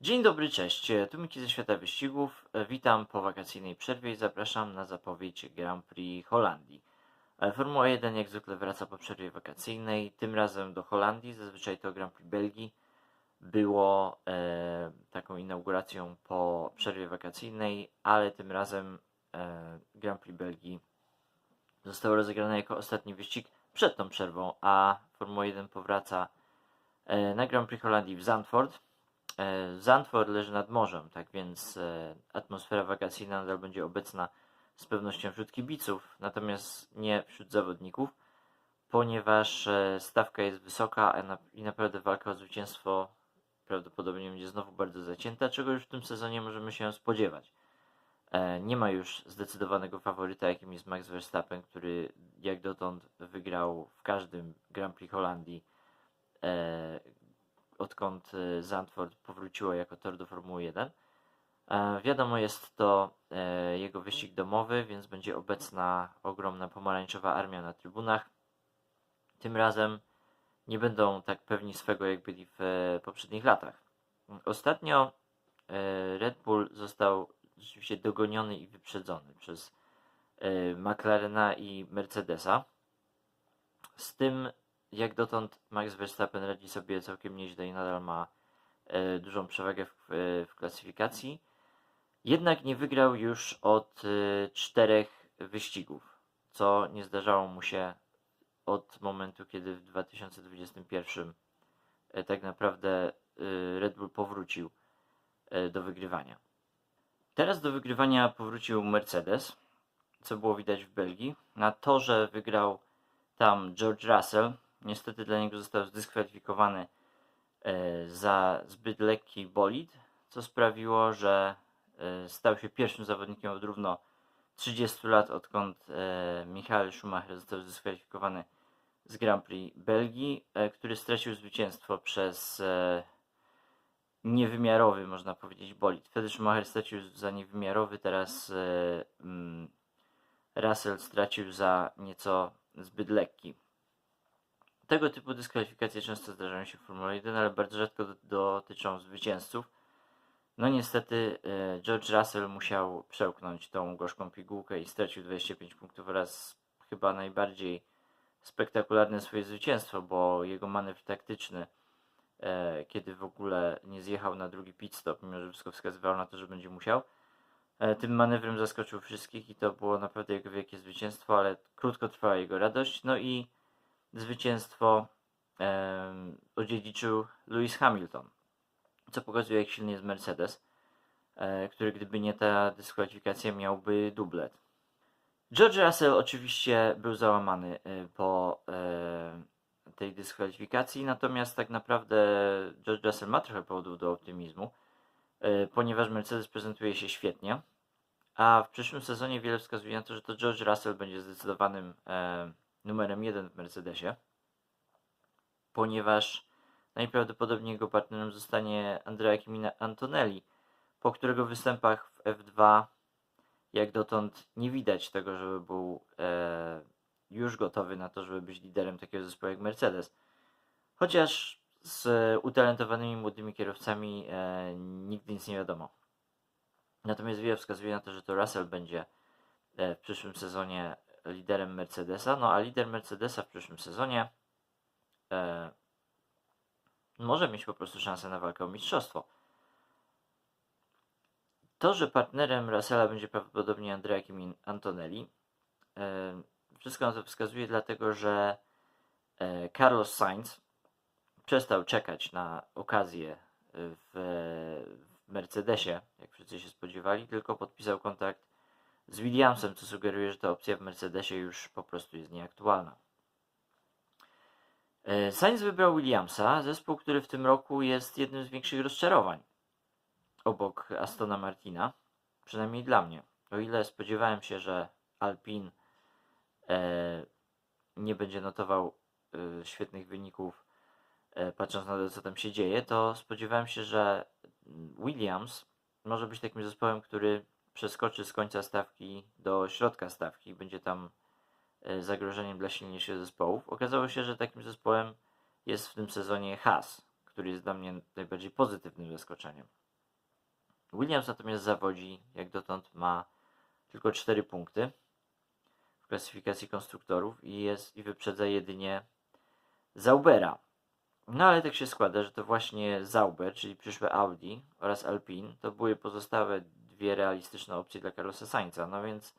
Dzień dobry, cześć. Tu Miki ze świata wyścigów. E, Witam po wakacyjnej przerwie i zapraszam na zapowiedź Grand Prix Holandii. E, Formuła 1 jak zwykle wraca po przerwie wakacyjnej, tym razem do Holandii, zazwyczaj to Grand Prix Belgii. Było e, taką inauguracją po przerwie wakacyjnej, ale tym razem e, Grand Prix Belgii zostało rozegrane jako ostatni wyścig przed tą przerwą, a Formuła 1 powraca e, na Grand Prix Holandii w Zandvoort. E, Zandvoort leży nad morzem, tak więc e, atmosfera wakacyjna nadal będzie obecna z pewnością wśród kibiców, natomiast nie wśród zawodników, ponieważ e, stawka jest wysoka i naprawdę walka o zwycięstwo prawdopodobnie będzie znowu bardzo zacięta, czego już w tym sezonie możemy się spodziewać. Nie ma już zdecydowanego faworyta, jakim jest Max Verstappen, który jak dotąd wygrał w każdym Grand Prix Holandii, odkąd e, Zandvoort powróciło jako tor do Formuły 1. E, Wiadomo, jest to e, jego wyścig domowy, więc będzie obecna ogromna pomarańczowa armia na trybunach. Tym razem nie będą tak pewni swego, jak byli w poprzednich latach. Ostatnio Red Bull został rzeczywiście dogoniony i wyprzedzony przez McLarena i Mercedesa. Z tym, jak dotąd Max Verstappen radzi sobie całkiem nieźle i nadal ma e, dużą przewagę w, w, w klasyfikacji. Jednak nie wygrał już od e, czterech wyścigów, co nie zdarzało mu się od momentu, kiedy w 2021 e, tak naprawdę e, Red Bull powrócił e, do wygrywania. Teraz do wygrywania powrócił Mercedes, co było widać w Belgii. Na torze wygrał tam George Russell. Niestety dla niego został zdyskwalifikowany e, za zbyt lekki bolid, co sprawiło, że e, stał się pierwszym zawodnikiem od równo 30 lat, odkąd e, Michael Schumacher został zdyskwalifikowany z Grand Prix Belgii, który stracił zwycięstwo przez niewymiarowy, można powiedzieć, bolid. Wtedy Schumacher stracił za niewymiarowy, teraz mm, Russell stracił za nieco zbyt lekki. Tego typu dyskwalifikacje często zdarzają się w Formule 1, ale bardzo rzadko do- dotyczą zwycięzców. No niestety e, George Russell musiał przełknąć tą gorzką pigułkę i stracił 25 punktów oraz chyba najbardziej spektakularne swoje zwycięstwo, bo jego manewr taktyczny, e, kiedy w ogóle nie zjechał na drugi pit stop, mimo że wszystko wskazywało na to, że będzie musiał, e, tym manewrem zaskoczył wszystkich i to było naprawdę jego wielkie zwycięstwo, ale krótko trwała jego radość. No i zwycięstwo em, odziedziczył Lewis Hamilton, co pokazuje, jak silny jest Mercedes, e, który gdyby nie ta dyskwalifikacja miałby dublet. George Russell oczywiście był załamany e, po e, tej dyskwalifikacji, natomiast tak naprawdę George Russell ma trochę powodów do optymizmu, e, ponieważ Mercedes prezentuje się świetnie, a w przyszłym sezonie wiele wskazuje na to, że to George Russell będzie zdecydowanym e, numerem jeden w Mercedesie, ponieważ najprawdopodobniej jego partnerem zostanie Andrea Kimina Antonelli, po którego występach w F2 jak dotąd nie widać tego, żeby był e, już gotowy na to, żeby być liderem takiego zespołu jak Mercedes. Chociaż z utalentowanymi młodymi kierowcami e, nigdy nic nie wiadomo. Natomiast wiele wskazuje na to, że to Russell będzie e, w przyszłym sezonie liderem Mercedesa. No a lider Mercedesa w przyszłym sezonie e, może mieć po prostu szansę na walkę o mistrzostwo. To, że partnerem Russella będzie prawdopodobnie Andrea Kimi Antonelli, e, wszystko na to wskazuje, dlatego że e, Carlos Sainz przestał czekać na okazję w, w Mercedesie, jak wszyscy się spodziewali, tylko podpisał kontrakt z Williamsem, co sugeruje, że ta opcja w Mercedesie już po prostu jest nieaktualna. E, Sainz wybrał Williamsa, zespół, który w tym roku jest jednym z większych rozczarowań obok Astona Martina, przynajmniej dla mnie. O ile spodziewałem się, że Alpin e, nie będzie notował e, świetnych wyników, patrząc na to, co tam się dzieje, to spodziewałem się, że Williams może być takim zespołem, który przeskoczy z końca stawki do środka stawki, będzie tam e, zagrożeniem dla silniejszych zespołów. Okazało się, że takim zespołem jest w tym sezonie Haas, który jest dla mnie najbardziej pozytywnym zaskoczeniem. Williams natomiast zawodzi, jak dotąd ma tylko 4 punkty w klasyfikacji konstruktorów i jest i wyprzedza jedynie Zaubera. No ale tak się składa, że to właśnie Zauber, czyli przyszłe Audi oraz Alpine, to były pozostałe dwie realistyczne opcje dla Carlosa Sainza. No więc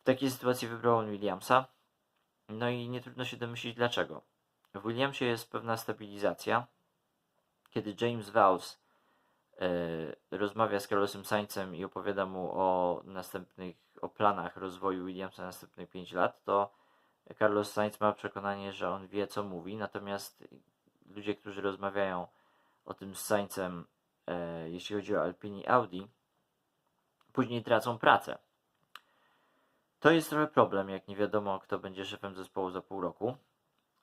w takiej sytuacji wybrał on Williamsa. No i nie trudno się domyślić dlaczego. W Williamsie jest pewna stabilizacja. Kiedy James Vowles e, rozmawia z Carlosem Sainzem i opowiada mu o następnych, o planach rozwoju Williamsa na następne 5 lat, to Carlos Sainz ma przekonanie, że on wie co mówi, natomiast ludzie, którzy rozmawiają o tym z Saincem, e, jeśli chodzi o Alpine i Audi, później tracą pracę. To jest trochę problem, jak nie wiadomo, kto będzie szefem zespołu za pół roku.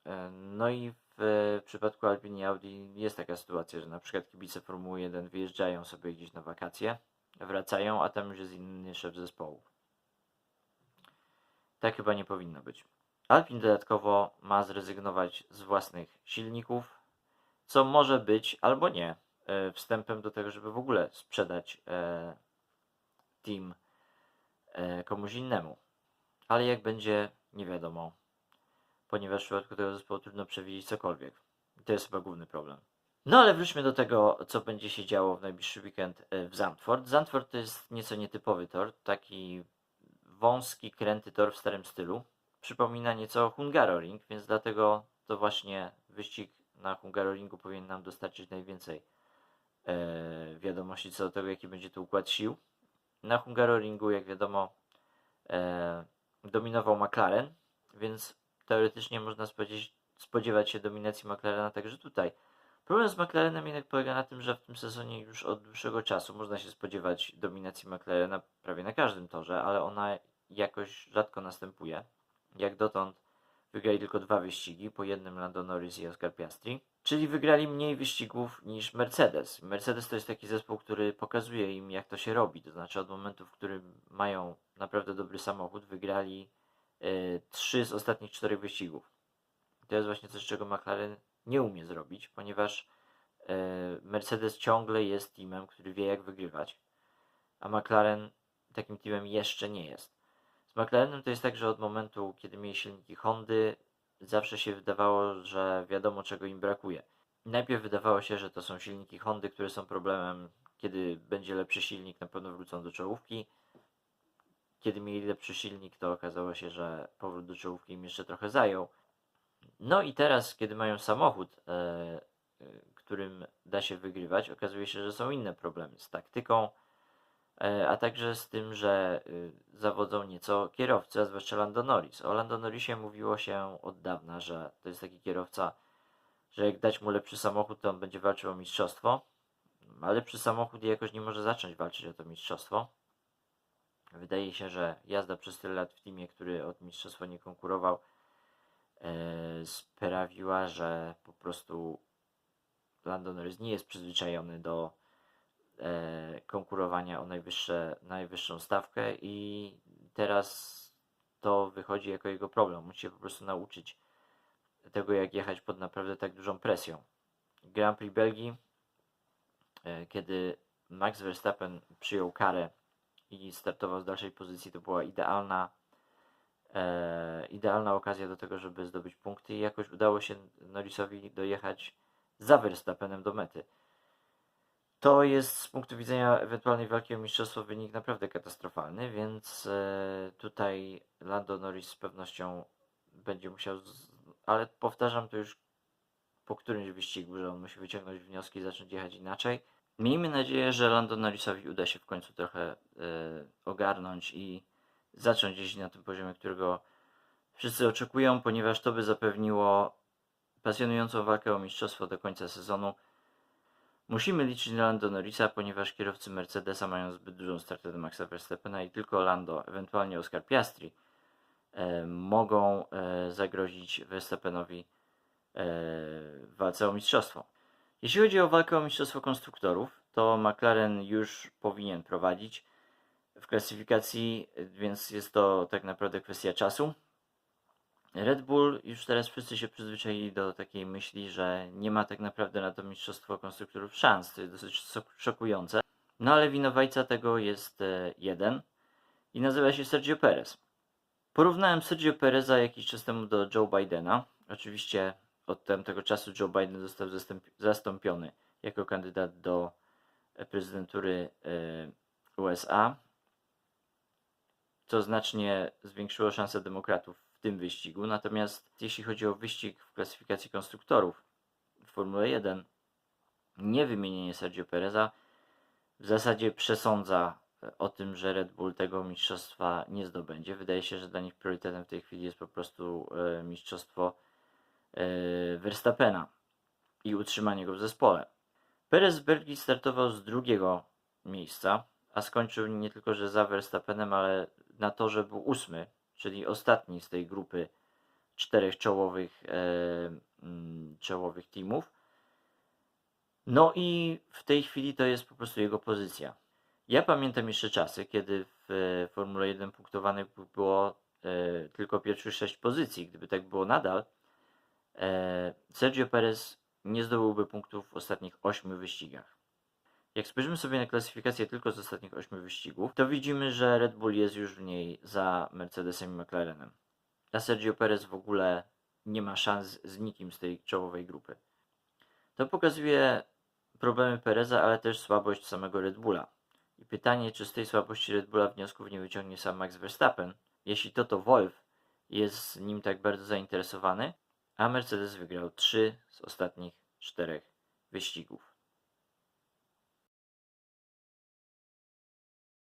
E, No i w przypadku Alpine i Audi jest taka sytuacja, że na przykład kibice Formuły 1 wyjeżdżają sobie gdzieś na wakacje, wracają, a tam już jest inny szef zespołu. Tak chyba nie powinno być. Alpine dodatkowo ma zrezygnować z własnych silników, co może być albo nie e, wstępem do tego, żeby w ogóle sprzedać e, team e, komuś innemu. Ale jak będzie, nie wiadomo, ponieważ w przypadku tego zespołu trudno przewidzieć cokolwiek. I To jest chyba główny problem. No ale wróćmy do tego, co będzie się działo w najbliższy weekend e, w Zandvoort. Zandvoort to jest nieco nietypowy tor, taki wąski, kręty tor w starym stylu. Przypomina nieco Hungaroring, więc dlatego to właśnie wyścig na Hungaroringu powinien nam dostarczyć najwięcej e, wiadomości co do tego, jaki będzie tu układ sił. Na Hungaroringu, jak wiadomo, e, dominował McLaren, więc teoretycznie można spodziewać, spodziewać się dominacji McLarena także tutaj. Problem z McLarenem jednak polega na tym, że w tym sezonie już od dłuższego czasu można się spodziewać dominacji McLarena prawie na każdym torze, ale ona jakoś rzadko następuje. Jak dotąd wygrali tylko dwa wyścigi, po jednym Lando Norris i Oscar Piastri, czyli wygrali mniej wyścigów niż Mercedes. Mercedes to jest taki zespół, który pokazuje im jak to się robi, to znaczy od momentu, w którym mają naprawdę dobry samochód, wygrali e, trzy z ostatnich czterech wyścigów. To jest właśnie coś, czego McLaren nie umie zrobić, ponieważ e, Mercedes ciągle jest teamem, który wie jak wygrywać, a McLaren takim teamem jeszcze nie jest. Z McLarenem to jest tak, że od momentu, kiedy mieli silniki Hondy, zawsze się wydawało, że wiadomo czego im brakuje. Najpierw wydawało się, że to są silniki Hondy, które są problemem. Kiedy będzie lepszy silnik, na pewno wrócą do czołówki. Kiedy mieli lepszy silnik, to okazało się, że powrót do czołówki im jeszcze trochę zajął. No i teraz, kiedy mają samochód, e, e, którym da się wygrywać, okazuje się, że są inne problemy z taktyką, a także z tym, że y, zawodzą nieco kierowcy, a zwłaszcza Lando Norris. O Lando Norrisie mówiło się od dawna, że to jest taki kierowca, że jak dać mu lepszy samochód, to on będzie walczył o mistrzostwo, a lepszy samochód jakoś nie może zacząć walczyć o to mistrzostwo. Wydaje się, że jazda przez tyle lat w teamie, który od mistrzostwa nie konkurował, e, sprawiła, że po prostu Lando Norris nie jest przyzwyczajony do e, konkurowania o najwyższe, najwyższą stawkę i teraz to wychodzi jako jego problem. Musi się po prostu nauczyć tego, jak jechać pod naprawdę tak dużą presją. Grand Prix Belgii, e, kiedy Max Verstappen przyjął karę i startował z dalszej pozycji, to była idealna e, idealna okazja do tego, żeby zdobyć punkty i jakoś udało się Norrisowi dojechać za Verstappenem do mety. To jest z punktu widzenia ewentualnej walki o mistrzostwo wynik naprawdę katastrofalny, więc e, tutaj Lando Norris z pewnością będzie musiał, ale powtarzam to już po którymś wyścigu, że on musi wyciągnąć wnioski i zacząć jechać inaczej. Miejmy nadzieję, że Lando Norrisowi uda się w końcu trochę e, ogarnąć i zacząć jeździć na tym poziomie, którego wszyscy oczekują, ponieważ to by zapewniło pasjonującą walkę o mistrzostwo do końca sezonu. Musimy liczyć na Lando Norrisa, ponieważ kierowcy Mercedesa mają zbyt dużą stratę do Maxa Verstappena i tylko Lando, ewentualnie Oscar Piastri, e, mogą e, zagrozić Verstappenowi e, walce o mistrzostwo. Jeśli chodzi o walkę o mistrzostwo konstruktorów, to McLaren już powinien prowadzić w klasyfikacji, więc jest to tak naprawdę kwestia czasu. Red Bull już teraz wszyscy się przyzwyczaili do takiej myśli, że nie ma tak naprawdę na to mistrzostwo konstruktorów szans. To jest dosyć szokujące. No ale winowajca tego jest e, jeden i nazywa się Sergio Perez. Porównałem Sergio Pereza jakiś czas temu do Joe Bidena. Oczywiście od tamtego czasu Joe Biden został zastąpi- zastąpiony jako kandydat do prezydentury e, USA, co znacznie zwiększyło szanse demokratów w tym wyścigu. Natomiast jeśli chodzi o wyścig w klasyfikacji konstruktorów w Formule 1, niewymienienie Sergio Pereza w zasadzie przesądza e, o tym, że Red Bull tego mistrzostwa nie zdobędzie. Wydaje się, że dla nich priorytetem w tej chwili jest po prostu e, mistrzostwo e, Verstappena i utrzymanie go w zespole. Perez w Belgii startował z drugiego miejsca, a skończył nie tylko, że za Verstappenem, ale na torze był ósmy, czyli ostatni z tej grupy czterech czołowych, e, mm, czołowych teamów. No i w tej chwili to jest po prostu jego pozycja. Ja pamiętam jeszcze czasy, kiedy w e, Formule 1 punktowanych było e, tylko pierwszych sześć pozycji. Gdyby tak było nadal, Sergio Perez nie zdobyłby punktów w ostatnich ośmiu wyścigach. Jak spojrzymy sobie na klasyfikację tylko z ostatnich ośmiu wyścigów, to widzimy, że Red Bull jest już w niej za Mercedesem i McLarenem. A Sergio Perez w ogóle nie ma szans z nikim z tej czołowej grupy. To pokazuje problemy Pereza, ale też słabość samego Red Bulla. I pytanie, czy z tej słabości Red Bulla wniosków nie wyciągnie sam Max Verstappen? Jeśli to, to Wolf jest nim tak bardzo zainteresowany, a Mercedes wygrał 3 z ostatnich 4 wyścigów.